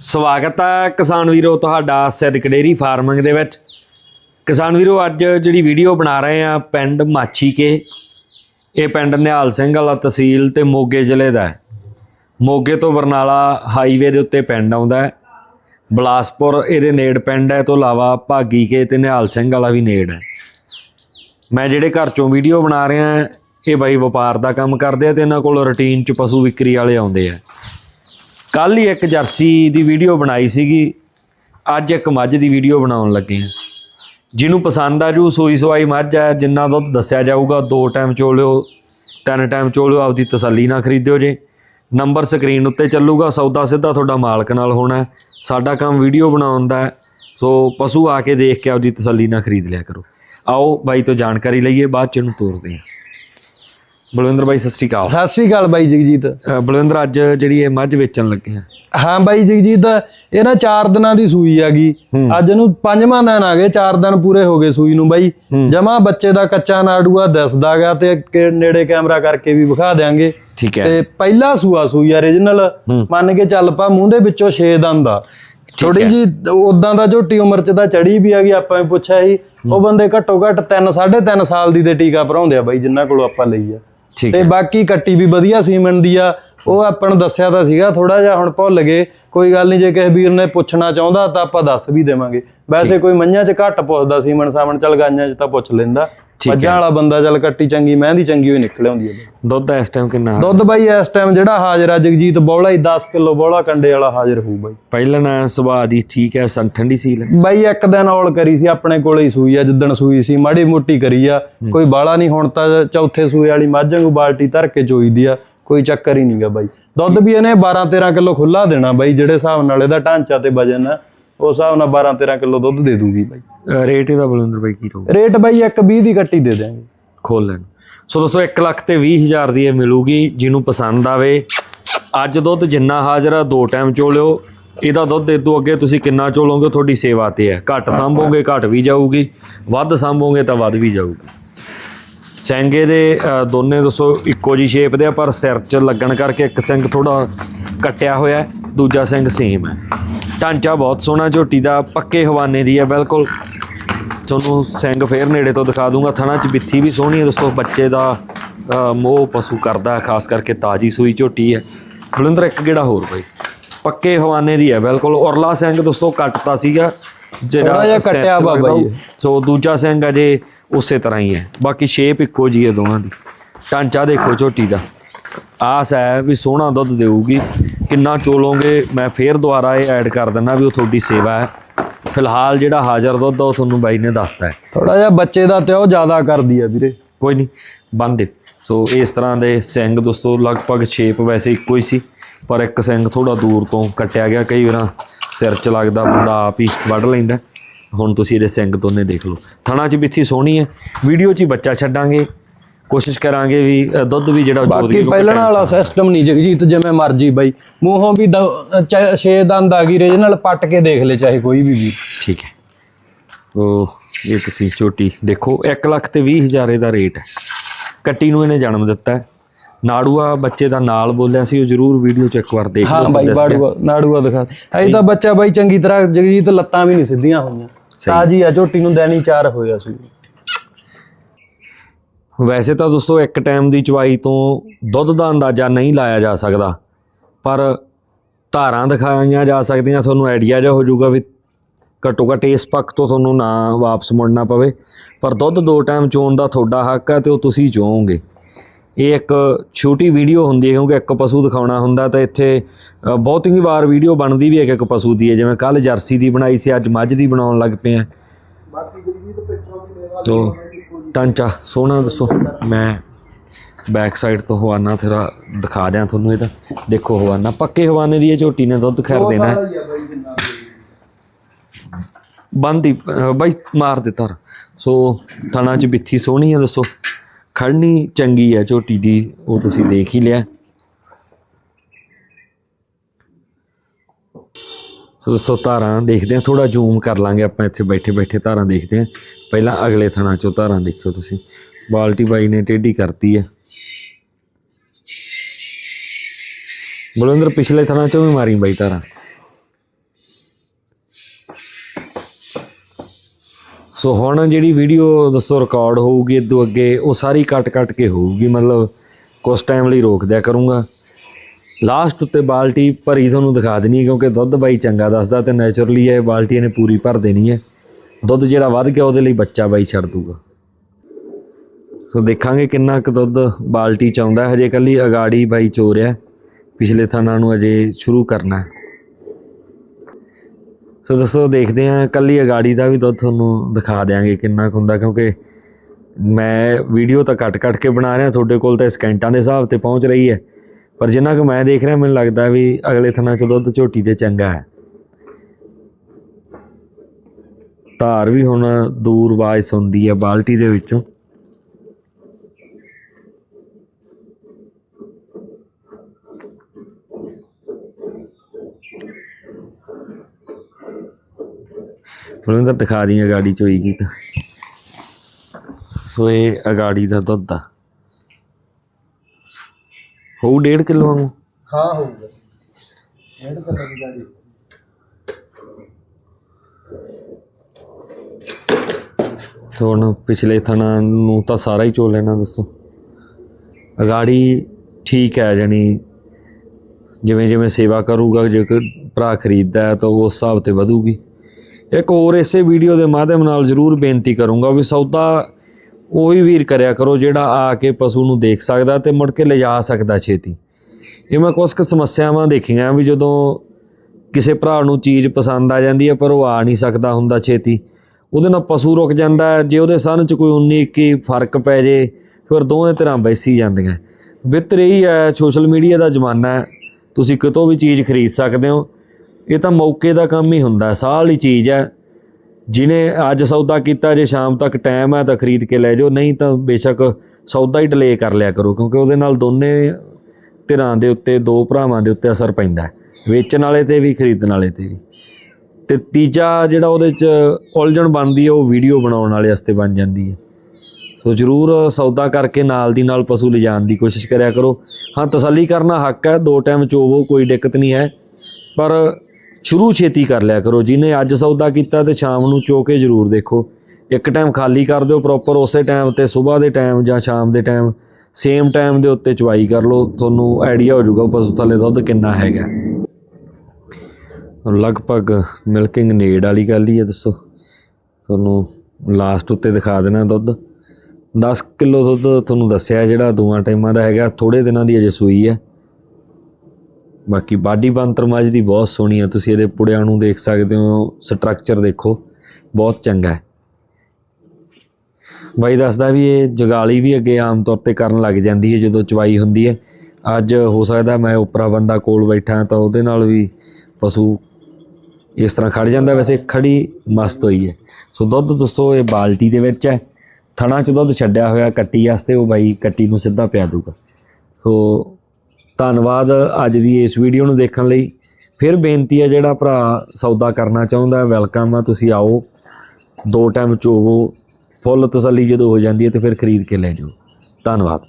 ਸਵਾਗਤ ਹੈ ਕਿਸਾਨ ਵੀਰੋ ਤੁਹਾਡਾ ਸਿੱਧਕ ਡੇਰੀ ਫਾਰਮਿੰਗ ਦੇ ਵਿੱਚ। ਕਿਸਾਨ ਵੀਰੋ, ਅੱਜ ਜਿਹੜੀ ਵੀਡੀਓ ਬਣਾ ਰਹੇ ਆ ਪਿੰਡ ਮਾਛੀਕੇ। ਇਹ ਪਿੰਡ ਨਿਹਾਲ ਸਿੰਘ ਵਾਲਾ ਤਹਿਸੀਲ ਤੇ ਮੋਗੇ ਜ਼ਿਲ੍ਹੇ ਦਾ ਹੈ। ਮੋਗੇ ਤੋਂ ਬਰਨਾਲਾ ਹਾਈਵੇ ਦੇ ਉੱਤੇ ਪਿੰਡ ਆਉਂਦਾ ਹੈ। ਬਲਾਸਪੁਰ ਇਹਦੇ ਨੇੜ ਪਿੰਡ ਹੈ ਤੋਂ ਇਲਾਵਾ ਭਾਗੀਕੇ ਤੇ ਨਿਹਾਲ ਸਿੰਘ ਵਾਲਾ ਵੀ ਨੇੜ ਹੈ। ਮੈਂ ਜਿਹੜੇ ਘਰ ਚੋਂ ਵੀਡੀਓ ਬਣਾ ਰਿਹਾ, ਇਹ ਬਾਈ ਵਪਾਰ ਦਾ ਕੰਮ ਕਰਦੇ ਆ ਤੇ ਇਹਨਾਂ ਕੋਲ ਰੁਟੀਨ ਚ ਪਸ਼ੂ ਵਿਕਰੀ ਵਾਲੇ ਆਉਂਦੇ ਆ। ਕੱਲ ਹੀ ਇੱਕ ਜਰਸੀ ਦੀ ਵੀਡੀਓ ਬਣਾਈ ਸੀਗੀ। ਅੱਜ ਇੱਕ ਮੱਝ ਦੀ ਵੀਡੀਓ ਬਣਾਉਣ ਲੱਗੇ ਹਾਂ। ਜਿਹਨੂੰ ਪਸੰਦ ਆ ਜੂ, ਸੂਈ ਸਵਾਈ ਮੱਝ ਹੈ ਜਿੰਨਾ ਦੁੱਧ ਦੱਸਿਆ ਜਾਊਗਾ, ਦੋ ਟਾਈਮ ਚੋਲਿਓ, ਤਿੰਨ ਟਾਈਮ ਚੋਲਿਓ, ਆਪਦੀ ਤਸੱਲੀ ਨਾਲ ਖਰੀਦਿਓ ਜੇ। ਨੰਬਰ ਸਕਰੀਨ ਉੱਤੇ ਚੱਲੂਗਾ, ਸੌਦਾ ਸਿੱਧਾ ਤੁਹਾਡਾ ਮਾਲਕ ਨਾਲ ਹੋਣਾ ਸਾਡਾ ਕੰਮ ਵੀਡੀਓ ਬਣਾਉਣ ਦਾ ਸੋ ਪਸ਼ੂ ਆ ਕੇ ਦੇਖ ਕੇ ਆਪਦੀ ਤਸੱਲੀ ਨਾਲ ਖਰੀਦ ਲਿਆ ਕਰੋ। ਆਓ ਬਾਈ ਤੋਂ ਜਾਣਕਾਰੀ ਲਈਏ, ਬਾਅਦ ਚ ਇਹਨੂੰ ਤੋਰਦੇ ਹਾਂ। ਬਲਵਿੰਦਰ ਬਾਈ ਸਤਿ ਸ਼੍ਰੀ ਅਕਾਲ। ਸਤਿ ਸ੍ਰੀ ਅਕਾਲ ਬਾਈ ਜਗਜੀਤ। ਅ, ਬਲਵਿੰਦਰ ਅੱਜ ਜਿਹੜੀ ਇਹ ਮੱਝ ਵੇਚਣ ਲੱਗੇ ਆ। ਹਾਂ ਬਾਈ ਜਗਜੀਤ ਇਹ ਨਾ 4 ਦਿਨਾਂ ਦੀ ਸੂਈ ਹੈਗੀ। ਅੱਜ ਇਹਨੂੰ ਪੰਜਵਾਂ ਦਿਨ ਆ ਗਏ 4 ਦਿਨ ਪੂਰੇ ਹੋ ਗਏ ਸੂਈ ਨੂੰ ਬਾਈ। ਜਮਾ ਬੱਚੇ ਦਾ ਕੱਚਾ ਨਾੜੂਆ ਦਿਸਦਾਗਾ ਤੇ ਕਿ- ਨੇੜੇ ਕੈਮਰਾ ਕਰਕੇ ਵੀ ਵਿਖਾ ਦੇਾਂਗੇ ਠੀਕ ਹੈ। ਤੇ ਪਹਿਲਾ ਸੂਆ ਸੂਈ origignal ਮੰਨ ਕੇ ਚੱਲ ਪਾ ਮੂੰਹ ਦੇ ਵਿੱਚੋਂ 6 ਦੰਦ ਆ। ਥੋੜੀ ਜੀ ਉਦਾਂ ਦਾ ਝੋਟੀ ਉਮਰ ਚ ਤਾਂ ਚੜੀ ਵੀ ਹੈਗੀ ਆਪਾਂ ਵੀ ਪੁੱਛਿਆ ਸੀ। ਉਹ ਬੰਦੇ ਘੱਟੋ ਘੱਟ 3 3.5 ਸਾਲ ਦੀ ਤੇ ਟੀਕਾ ਭਰਾਉਂਦੇ ਆ ਬਾਈ ਜਿਨ੍ਹਾਂ ਕੋਲੋਂ ਆਪਾਂ ਲਈ ਆ ਤੇ ਬਾਕੀ ਕੱਟੀ ਵੀ ਵਧੀਆ ਸੀਮਨ ਦੀ ਆ। ਉਹ ਆਪਾਂ ਨੂੰ ਦੱਸਿਆ ਤਾਂ ਸੀਗਾ ਥੋੜਾ ਜਿਹਾ ਹੁਣ ਭੁੱਲ ਗਏ। ਕੋਈ ਗੱਲ ਨਹੀਂ ਜੇ ਕਿਸੇ ਵੀਰ ਨੇ ਪੁੱਛਣਾ ਚਾਹੁੰਦਾ ਤਾਂ ਆਪਾਂ ਦੱਸ ਵੀ ਦੇਵਾਂਗੇ। ਵੈਸੇ ਕੋਈ ਮੰਝਾਂ 'ਚ ਘੱਟ ਪੁੱਛਦਾ ਸੀਮਨ ਸਾਮਣ ਚਲ ਗਾਈਆਂ 'ਚ ਤਾਂ ਪੁੱਛ ਲੈਂਦਾ। ਮੱਝਾਂ ਵਾਲਾ ਬੰਦਾ ਚਲ ਕੱਟੀ ਚੰਗੀ ਮਹਿੰਦੀ ਚੰਗੀ ਹੋਈ ਨਿਕਲ ਆਉਂਦੀ ਹੈ। ਦੁੱਧ ਇਸ ਟਾਈਮ ਕਿੰਨਾ? ਦੁੱਧ ਬਾਈ ਇਸ ਟਾਈਮ ਜਿਹੜਾ ਹਾਜ਼ਰ ਆ ਜਗਜੀਤ ਬੌਲਾ ਹੀ 10 ਕਿਲੋ ਬੌਲਾ ਕੰਡੇ ਵਾਲਾ ਹਾਜ਼ਰ ਹੋਊ ਬਾਈ। ਪਹਿਲਾਂ ਨਾ ਸੁਭਾਅ ਦੀ ਠੀਕ ਹੈ ਸੰ ਠੰਡੀ ਸੀਲ। ਬਾਈ ਇੱਕ ਦਿਨ ਔਲ ਕਰੀ ਸੀ ਆਪਣੇ ਕੋਲੇ ਹੀ ਸੂਈ ਆ ਜਿੱਦਣ ਸੂਈ ਸੀ ਮਾੜੀ ਮੋਟੀ ਕਰੀ ਆ। ਕੋਈ ਬਾਲਾ ਨਹੀਂ ਹੁਣ ਤਾਂ ਚੌਥੇ ਸੂਏ ਵਾਲੀ ਮੱਝ ਵਾਂਗੂ ਬਾਲਟੀ ਧਰ ਕੇ ਚੋਈਦੀ ਆ ਕੋਈ ਚੱਕਰ ਹੀ ਨਹੀਂਗਾ ਬਾਈ। ਦੁੱਧ ਵੀ ਇਹਨੇ 12 13 ਕਿਲੋ ਖੁੱਲਾ ਦੇਣਾ ਬਾਈ ਜਿਹੜੇ ਹਿਸਾਬ ਨਾਲ ਇਹਦਾ ਢਾਂਚਾ ਤੇ ਵਜਨ ਆ। ਉਸ ਹਿਸਾਬ ਨਾਲ 12 13 ਕਿਲੋ ਦੁੱਧ ਦੇ ਦੂਗੀ ਬਾਈ। ਰੇਟ ਇਹਦਾ ਬਲਵਿੰਦਰ ਬਾਈ ਕੀ ਰਹੂ ਰੇਟ ਬਾਈ ਇੱਕ 20 ਦੀ ਕੱਟੀ ਦੇ ਦਿਆਂਗੇ। ਖੋਲ ਲੈਣ। ਸੋ ਦੋਸਤੋ 1 ਲੱਖ ਤੇ 20 ਹਜ਼ਾਰ ਦੀ ਇਹ ਮਿਲੂਗੀ ਜਿਹਨੂੰ ਪਸੰਦ ਆਵੇ। ਅੱਜ ਦੁੱਧ ਜਿੰਨਾ ਹਾਜ਼ਰ ਆ ਦੋ ਟਾਈਮ ਚੋਲਿਓ। ਇਹਦਾ ਦੁੱਧ ਇਦੋਂ ਅੱਗੇ ਤੁਸੀਂ ਕਿੰਨਾ ਚੋਲੋਗੇ ਤੁਹਾਡੀ ਸੇਵਾ ਤੇ ਹੈ। ਘੱਟ ਸੰਭੋਗੇ ਘੱਟ ਵੀ ਜਾਊਗੀ। ਵੱਧ ਸੰਭੋਗੇ ਤਾਂ ਵੱਧ ਵੀ ਜਾਊਗੀ। ਸਿੰਗੇ ਦੇ ਅ, ਦੋਨੇ ਦੱਸੋ ਇੱਕੋ ਜੀ ਸ਼ੇਪ ਦੇ ਆ ਪਰ ਸਿਰ 'ਚ ਲੱਗਣ ਕਰਕੇ ਇੱਕ ਸਿੰਘ ਥੋੜਾ ਕੱਟਿਆ ਹੋਇਆ ਹੈ, ਦੂਜਾ ਸਿੰਘ ਸੇਮ ਹੈ। ਢਾਂਚਾ ਬਹੁਤ ਸੋਹਣਾ ਝੋਟੀ ਦਾ ਪੱਕੇ ਹਵਾਨੇ ਦੀ ਹੈ ਬਿਲਕੁਲ। ਤੁਹਾਨੂੰ ਸਿੰਘ ਫੇਰ ਨੇੜੇ ਤੋਂ ਦਿਖਾ ਦੂੰਗਾ ਥਣਾ ਚ ਬਿੱਥੀ ਵੀ ਸੋਹਣੀ ਹੈ ਦੋਸਤੋ ਬੱਚੇ ਦਾ ਮੋਹ ਪਸ਼ੂ ਕਰਦਾ ਖਾਸ ਕਰਕੇ ਤਾਜੀ ਸੂਈ ਝੋਟੀ ਹੈ। ਬਲਿੰਦਰ ਇੱਕ ਗੇੜਾ ਹੋਰ ਬਈ। ਪੱਕੇ ਹਵਾਨੇ ਦੀ ਹੈ ਬਿਲਕੁਲ। ਔਰਲਾ ਸਿੰਘ ਦੋਸਤੋ ਕੱਟਤਾ ਸੀਗਾ। ਥੋੜ੍ਹਾ ਜਿਹਾ ਸਿਰ 'ਚ ਕੱਟਿਆ ਬਾਈ। ਉਹ। ਸੋ ਦੂਜਾ ਸਿੰਘ ਅਜੇ ਉਸੇ ਤਰ੍ਹਾਂ ਹੀ ਹੈ। ਬਾਕੀ ਸ਼ੇਪ ਇੱਕੋ ਜੀ ਹੈ ਦੋਵਾਂ ਦੀ। ਢਾਂਚਾ ਦੇਖੋ ਝੋਟੀ ਦਾ। ਆਸ ਹੈ ਵੀ ਸੋਹਣਾ ਦੁੱਧ ਦੇਊਗੀ। ਕਿੰਨਾ ਚੋਲੋਗੇ ਮੈਂ ਫੇਰ ਦੁਬਾਰਾ ਇਹ ਐਡ ਕਰ ਦਿੰਦਾ ਵੀ ਉਹ ਤੁਹਾਡੀ ਸੇਵਾ ਹੈ। ਫਿਲਹਾਲ ਜਿਹੜਾ ਹਾਜ਼ਰ ਦੁੱਧ ਉਹ ਤੁਹਾਨੂੰ ਬਾਈ ਨੇ ਦੱਸਤਾ ਹੈ। ਥੋੜਾ ਜਿਹਾ ਬੱਚੇ ਦਾ ਤੇ ਉਹ ਜ਼ਿਆਦਾ ਕਰਦੀ ਆ ਵੀਰੇ। ਕੋਈ ਨਹੀਂ ਬੰਦ ਸੋ ਇਸ ਤਰ੍ਹਾਂ ਦੇ ਸਿੰਘ ਦੋਸਤੋ ਲਗਭਗ ਸ਼ੇਪ ਵੈਸੇ ਇੱਕੋ ਹੀ ਸੀ ਪਰ ਇੱਕ ਸਿੰਘ ਥੋੜਾ ਦੂਰ ਤੋਂ ਕੱਟਿਆ ਗਿਆ। ਕਈ ਵਾਰਾਂ ਸਿਰ 'ਚ ਲੱਗਦਾ ਬੰਦਾ ਆਪ ਹੀ ਵੱਢ ਲੈਂਦਾ। ਹੁਣ ਤੁਸੀਂ ਇਹਦੇ ਸਿੰਘ ਦੋਨੇ ਦੇਖ ਲਓ। ਥਣਾ 'ਚ ਬਿੱਥੀ ਸੋਹਣੀ ਹੈ। ਵੀਡੀਓ 'ਚ ਹੀ ਬੱਚਾ ਛੱਡਾਂਗੇ। ਕੋਸ਼ਿਸ਼ ਕਰਾਂਗੇ ਵੀ ਅ, ਦੁੱਧ ਵੀ ਜਿਹੜਾ ਚੋਦੀ ਬਾਕੀ ਪਹਿਲਣ ਵਾਲਾ ਸਿਸਟਮ ਨਹੀਂ ਜਗਜੀਤ ਜਿਵੇਂ ਮਰਜ਼ੀ ਬਾਈ। ਮੂੰਹੋਂ ਵੀ 6 ਦੰਦ ਆ ਗਈ ਰੀਜਨਲ ਪੱਟ ਕੇ ਦੇਖ ਲੈ ਚਾਹੇ ਕੋਈ ਵੀ ਵੀਰ। ਠੀਕ ਹੈ। ਉਹ ਇਹ ਤੁਸੀਂ ਛੋਟੀ ਦੇਖੋ 1 ਲੱਖ ਤੇ 20 ਹਜ਼ਾਰ ਇਹਦਾ ਰੇਟ ਹੈ। ਕੱਟੀ ਨੂੰ ਇਹਨੇ ਜਨਮ ਦਿੱਤਾ ਹੈ। ਨਾੜੂਆ ਬੱਚੇ ਦਾ ਨਾਲ ਬੋਲਿਆ ਸੀ ਉਹ ਜਰੂਰ ਵੀਡੀਓ 'ਚ ਇੱਕ ਵਾਰ ਦੇਖ ਹਾਂ ਲਓ ਬਾਈ ਤੁਹਾਨੂੰ ਦੱਸ ਬਾੜੂਆ ਨਾੜੂਆ ਦਿਖਾ। ਅਜੇ ਤਾਂ ਬੱਚਾ ਬਾਈ ਚੰਗੀ ਤਰ੍ਹਾਂ ਜਗਜੀਤ ਲੱਤਾਂ ਵੀ ਨਹੀਂ ਸਿੱਧੀਆਂ ਹੋਈਆਂ। ਤਾਜੀ ਆ ਝੋਟੀ ਨੂੰ ਦੈਨੀ ਚਾਰ ਹੋਇਆ ਸੀ। ਵੈਸੇ ਤਾਂ ਦੋਸਤੋ ਇੱਕ ਟਾਈਮ ਦੀ ਚਵਾਈ ਤੋਂ ਦੁੱਧ ਦਾ ਅੰਦਾਜ਼ਾ ਨਹੀਂ ਲਾਇਆ ਜਾ ਸਕਦਾ ਪਰ ਧਾਰਾਂ ਦਿਖਾਈਆਂ ਜਾ ਸਕਦੀਆਂ ਤੁਹਾਨੂੰ ਆਈਡੀਆ ਜਿਹਾ ਹੋ ਜਾਊਗਾ ਵੀ ਘੱਟੋ ਘੱਟ ਇਸ ਪੱਖ ਤੋਂ ਤੁਹਾਨੂੰ ਨਾ ਵਾਪਸ ਮੁੜਨਾ ਪਵੇ ਪਰ ਦੁੱਧ ਦੋ ਟਾਈਮ ਚੋਣ ਦਾ ਤੁਹਾਡਾ ਹੱਕ ਹੈ ਤੇ ਉਹ ਤੁਸੀਂ ਚੋਵੋਗੇ। ਇਹ ਇੱਕ ਛੋਟੀ ਵੀਡੀਓ ਹੁੰਦੀ ਹੈ ਕਿਉਂਕਿ ਇੱਕ ਪਸ਼ੂ ਦਿਖਾਉਣਾ ਹੁੰਦਾ ਤਾਂ ਇੱਥੇ ਅ, ਬਹੁਤ ਹੀ ਵਾਰ ਵੀਡੀਓ ਬਣਦੀ ਵੀ ਹੈ ਕਿ ਇੱਕ ਪਸ਼ੂ ਦੀ ਹੈ ਜਿਵੇਂ ਕੱਲ ਜਰਸੀ ਦੀ ਬਣਾਈ ਸੀ ਅੱਜ ਮੱਝ ਦੀ ਬਣਾਉਣ ਲੱਗ ਪਏ ਆ। ਤੋ ਟਾਂਚਾ ਸੋਹਣਾ ਦੱਸੋ। ਮੈਂ ਬੈਕ ਸਾਈਡ ਤੋਂ ਹਵਾਨਾ ਥੋੜਾ ਦਿਖਾ ਦਿਆਂ ਤੁਹਾਨੂੰ ਇਹਦਾ ਦੇਖੋ ਹਵਾਨਾ ਪੱਕੇ ਹਵਾਨੇ ਦੀ ਇਹ ਝੋਟੀ ਨੇ ਦੁੱਧ ਖੈਰ ਦੇਣਾ। ਬੰਦ ਬਾਈ ਮਾਰ ਦਿੱਤਾ। ਸੋ ਥਣਾ ਚ ਬਿੱਥੀ ਸੋਹਣੀ ਹੈ ਦੱਸੋ। ਖੜਨੀ ਚੰਗੀ ਹੈ ਝੋਟੀ ਦੀ ਉਹ ਤੁਸੀਂ ਦੇਖ ਹੀ ਲਿਆ। ਸੋ ਸੋ ਧਾਰਾਂ ਦੇਖਦੇ ਆ ਥੋੜਾ ਜ਼ੂਮ ਕਰ ਲਾਂਗੇ ਆਪਾਂ ਇੱਥੇ ਬੈਠੇ ਬੈਠੇ ਧਾਰਾਂ ਦੇਖਦੇ ਆ ਪਹਿਲਾਂ ਅਗਲੇ ਥਣਾ ਚੋਂ ਧਾਰਾਂ ਦੇਖਿਓ ਤੁਸੀਂ। ਬਾਲਟੀ ਬਾਈ ਨੇ ਟੇਢੀ ਕਰਤੀ ਹੈ। ਬਲਵਿੰਦਰ, ਪਿਛਲੇ ਥਣਾ ਚੋਂ ਵੀ ਮਾਰੀ ਬਾਈ ਧਾਰਾਂ। ਸੋ ਹੁਣ ਜਿਹੜੀ ਵੀਡੀਓ ਦੱਸੋ ਰਿਕਾਰਡ ਹੋਊਗੀ ਇਹ ਤੋਂ ਅੱਗੇ ਉਹ ਸਾਰੀ ਕੱਟ-ਕੱਟ ਕੇ ਹੋਊਗੀ। ਮਤਲਬ ਕੁਝ ਟਾਈਮ ਲਈ ਰੋਕ ਦਿਆ ਕਰੂੰਗਾ। ਲਾਸਟ ਉੱਤੇ ਬਾਲਟੀ ਭਰੀ ਤੁਹਾਨੂੰ ਦਿਖਾ ਦੇਣੀ ਕਿਉਂਕਿ ਦੁੱਧ ਬਾਈ ਚੰਗਾ ਦੱਸਦਾ ਤੇ ਨੇਚਰਲੀ ਇਹ ਬਾਲਟੀ ਇਹਨੇ ਪੂਰੀ ਭਰ ਦੇਣੀ ਹੈ। ਦੁੱਧ ਜਿਹੜਾ ਵੱਧ ਗਿਆ, ਉਹਦੇ ਲਈ ਬੱਚਾ ਬਾਈ ਛੱਡ ਦੂਗਾ। ਸੋ ਦੇਖਾਂਗੇ ਕਿੰਨਾ ਕੁ ਦੁੱਧ ਬਾਲਟੀ ਚ ਆਉਂਦਾ ਹਜੇ ਕੱਲੀ ਅਗਾੜੀ ਬਾਈ ਚੋ ਰਿਹਾ ਪਿਛਲੇ ਥਾਣਾ ਨੂੰ ਅਜੇ ਸ਼ੁਰੂ ਕਰਨਾ ਸੋ ਦੱਸੋ, ਦੇਖਦੇ ਹਾਂ ਕੱਲੀ ਅਗਾੜੀ ਦਾ ਵੀ ਦੁੱਧ ਤੁਹਾਨੂੰ ਦਿਖਾ ਦਿਆਂਗੇ ਕਿੰਨਾ ਕੁ ਹੁੰਦਾ, ਕਿਉਂਕਿ ਮੈਂ ਵੀਡੀਓ ਤਾਂ ਕੱਟ ਕੱਟ ਕੇ ਬਣਾ ਰਿਹਾ, ਤੁਹਾਡੇ ਕੋਲ ਤਾਂ ਸਕਿੰਟਾਂ ਦੇ ਹਿਸਾਬ ਤੇ ਪਹੁੰਚ ਰਹੀ ਹੈ। ਪਰ ਜਿੰਨਾ ਕੁ ਮੈਂ ਦੇਖ ਰਿਹਾ, ਮੈਨੂੰ ਲੱਗਦਾ ਵੀ ਅਗਲੇ ਥਣਾ ਚ ਦੁੱਧ ਝੋਟੀ ਦੇ ਚੰਗਾ ਹੈ। ਧਾਰ ਵੀ ਹੁਣ ਦੂਰ ਆਵਾਜ਼ ਸੁਣਦੀ ਹੈ ਬਾਲਟੀ ਦੇ ਵਿੱਚੋਂ। ਤੁਹਾਨੂੰ ਤਾਂ ਦਿਖਾ ਰਹੀ ਗਾੜੀ ਚੋਈ ਹੋਈ ਤਾਂ। ਸੋ ਇਹ ਅਗਾੜੀ ਦਾ ਦੁੱਧ ਆ। ਹੋਊ ਡੇਢ ਕਿਲੋ ਵਾਂਗੂ? ਹਾਂ ਹੋਊਗਾ। ਡੇਢ ਕਿਲੋ ਦੀ ਗਾੜੀ ਤੇ ਹੁਣ ਪਿਛਲੇ ਥਣਾ ਨੂੰ ਤਾਂ ਸਾਰਾ ਹੀ ਚੋ ਲੈਣਾ ਦੱਸੋ। ਅਗਾੜੀ ਠੀਕ ਹੈ ਜਾਨੀ ਜਿਵੇਂ ਜਿਵੇਂ ਸੇਵਾ ਕਰੂਗਾ ਜੇ ਕੋਈ ਭਰਾ ਖਰੀਦਦਾ ਹੈ ਤਾਂ ਉਸ ਹਿਸਾਬ ਤੇ ਵਧੂਗੀ। ਇੱਕ ਹੋਰ ਇਸੇ ਵੀਡੀਓ ਦੇ ਮਾਧਿਅਮ ਨਾਲ ਜ਼ਰੂਰ ਬੇਨਤੀ ਕਰੂੰਗਾ ਵੀ ਸੌਦਾ ਉਹੀ ਵੀਰ ਕਰਿਆ ਕਰੋ ਜਿਹੜਾ ਆ ਕੇ ਪਸ਼ੂ ਨੂੰ ਦੇਖ ਸਕਦਾ ਤੇ ਮੁੜ ਕੇ ਲਿਜਾ ਸਕਦਾ ਛੇਤੀ। ਇਹ ਮੈਂ ਕੁਝ ਕੁ ਸਮੱਸਿਆਵਾਂ ਦੇਖੀਆਂ ਵੀ ਜਦੋਂ ਕਿਸੇ ਭਰਾ ਨੂੰ ਚੀਜ਼ ਪਸੰਦ ਆ ਜਾਂਦੀ ਹੈ ਪਰ ਉਹ ਆ ਨਹੀਂ ਸਕਦਾ ਹੁੰਦਾ ਛੇਤੀ। ਉਹਦੇ ਨਾਲ ਪਸ਼ੂ ਰੁਕ ਜਾਂਦਾ ਜੇ ਉਹਦੇ ਸਨ ਚ ਕੋਈ 19 21 ਫ਼ਰਕ ਪੈ ਜੇ ਫਿਰ ਦੋਵੇਂ ਤਰ੍ਹਾਂ ਬੈਸੀ ਜਾਂਦੀਆਂ। ਬਿਹਤਰ ਇਹੀ ਹੈ ਸੋਸ਼ਲ ਮੀਡੀਆ ਦਾ ਜ਼ਮਾਨਾ ਹੈ ਤੁਸੀਂ ਕਿਤੋਂ ਵੀ ਚੀਜ਼ ਖਰੀਦ ਸਕਦੇ ਹੋ। ਇਹ ਤਾਂ ਮੌਕੇ ਦਾ ਕੰਮ ਹੀ ਹੁੰਦਾ ਹੈ, ਸਾਲ ਹੀ ਚੀਜ਼ ਹੈ। ਜਿਹਨੇ ਅੱਜ ਸੌਦਾ ਕੀਤਾ, ਜੇ ਸ਼ਾਮ ਤੱਕ ਟਾਈਮ ਹੈ ਤਾਂ ਖਰੀਦ ਕੇ ਲੈ ਜਾਓ, ਨਹੀਂ ਤਾਂ ਬੇਸ਼ੱਕ ਸੌਦਾ ਹੀ ਡਿਲੇ ਕਰ ਲਿਆ ਕਰੋ, ਕਿਉਂਕਿ ਉਹਦੇ ਨਾਲ ਦੋਨੇ ਧਿਰਾਂ ਦੇ ਉੱਤੇ, ਦੋ ਭਰਾਵਾਂ ਦੇ ਉੱਤੇ ਅਸਰ ਪੈਂਦਾ ਹੈ, ਵੇਚਣ ਵਾਲੇ ਤੇ ਵੀ, ਖਰੀਦਣ ਵਾਲੇ ਤੇ ਵੀ। ਤੇ ਤੀਜਾ ਜਿਹੜਾ ਉਹਦੇ ਚ ਉਲਝਣ ਬਣਦੀ ਹੈ, ਉਹ ਵੀਡੀਓ ਬਣਾਉਣ ਵਾਲੇ ਵਾਸਤੇ ਬਣ ਜਾਂਦੀ ਹੈ। ਸੋ ਜਰੂਰ ਸੌਦਾ ਕਰਕੇ ਨਾਲ ਦੀ ਨਾਲ ਪਸ਼ੂ ਲਿਜਾਣ ਦੀ ਕੋਸ਼ਿਸ਼ ਕਰਿਆ ਕਰੋ। ਹਾਂ, ਤਸੱਲੀ ਕਰਨਾ ਹੱਕ ਹੈ, ਦੋ ਟਾਈਮ ਚੋਵੋ, ਕੋਈ ਦਿੱਕਤ ਨਹੀਂ ਹੈ, ਪਰ ਸ਼ੁਰੂ ਛੇਤੀ ਕਰ ਲਿਆ ਕਰੋ। ਜਿਹਨੇ ਅੱਜ ਸੌਦਾ ਕੀਤਾ ਤੇ ਸ਼ਾਮ ਨੂੰ ਚੋ ਕੇ ਜਰੂਰ ਦੇਖੋ। ਇੱਕ ਟਾਈਮ ਖਾਲੀ ਕਰ ਦਿਓ ਪ੍ਰੋਪਰ ਉਸੇ ਟਾਈਮ ਤੇ ਸਵੇਰ ਦੇ ਟਾਈਮ ਜਾਂ ਸ਼ਾਮ ਦੇ ਟਾਈਮ ਸੇਮ ਟਾਈਮ ਦੇ ਉੱਤੇ ਚਵਾਈ ਕਰ ਲਓ। ਤੁਹਾਨੂੰ ਆਈਡੀਆ ਹੋ ਜਾਊਗਾ ਪਸ਼ੂ ਥੱਲੇ ਦੁੱਧ ਕਿੰਨਾ ਹੈਗਾ। ਲਗਭਗ ਮਿਲਕਿੰਗ ਨੀਡ ਵਾਲੀ ਗੱਲ ਹੀ ਹੈ, ਦੱਸੋ। ਤੁਹਾਨੂੰ ਲਾਸਟ ਉੱਤੇ ਦਿਖਾ ਦੇਣਾ ਦੁੱਧ। 10 ਕਿਲੋ ਦੁੱਧ ਤੁਹਾਨੂੰ ਦੱਸਿਆ ਜਿਹੜਾ ਦੋਵਾਂ ਟਾਈਮਾਂ ਦਾ ਹੈਗਾ। ਥੋੜੇ ਦਿਨਾਂ ਦੀ ਅਜੇ ਸੂਈ ਹੈ। ਬਾਕੀ ਬਾਡੀ ਬੰਤਰ ਮੱਝ ਦੀ ਬਹੁਤ ਸੋਹਣੀ ਹੈ ਤੁਸੀਂ ਇਹਦੇ ਪੁੜਿਆਂ ਨੂੰ ਦੇਖ ਸਕਦੇ ਹੋ ਸਟਰਕਚਰ ਦੇਖੋ, ਬਹੁਤ ਚੰਗਾ ਹੈ। ਬਾਈ ਦੱਸਦਾ ਵੀ ਇਹ ਜਗਾਲੀ ਵੀ ਅੱਗੇ ਆਮ ਤੌਰ ਤੇ ਕਰਨ ਲੱਗ ਜਾਂਦੀ ਹੈ, ਜਦੋਂ ਚਵਾਈ ਹੁੰਦੀ ਹੈ। ਅੱਜ ਹੋ ਸਕਦਾ ਮੈਂ ਉਪਰਾ ਬੰਦਾ ਕੋਲ ਬੈਠਾ ਤਾਂ ਉਹਦੇ ਨਾਲ ਵੀ ਪਸ਼ੂ ਇਸ ਤਰ੍ਹਾਂ ਖੜ ਜਾਂਦਾ, ਵੈਸੇ ਖੜੀ ਮਸਤ ਹੋਈ ਹੈ। ਸੋ ਦੁੱਧ ਦੱਸੋ, ਇਹ ਬਾਲਟੀ ਦੇ ਵਿੱਚ ਹੈ। ਥਣਾ ਚ ਦੁੱਧ ਛੱਡਿਆ ਹੋਇਆ, ਕੱਟੀ ਵਾਸਤੇ ਉਹ ਬਾਈ ਕੱਟੀ ਨੂੰ ਸਿੱਧਾ ਪਿਆ ਦੂਗਾ ਸੋ ਧੰਨਵਾਦ ਅੱਜ ਦੀ ਇਸ ਵੀਡੀਓ ਨੂੰ ਦੇਖਣ ਲਈ। ਫਿਰ ਬੇਨਤੀ ਹੈ ਜਿਹੜਾ ਭਰਾ ਸੌਦਾ ਕਰਨਾ ਚਾਹੁੰਦਾ ਵੈਲਕਮ ਆ, ਤੁਸੀਂ ਆਓ। ਦੋ ਟਾਈਮ ਚੋਵੋ, ਫੁੱਲ ਤਸੱਲੀ ਜਦੋਂ ਹੋ ਜਾਂਦੀ ਹੈ ਤੇ ਫਿਰ ਖਰੀਦ ਕੇ ਲੈ ਜਾਓ। ਧੰਨਵਾਦ।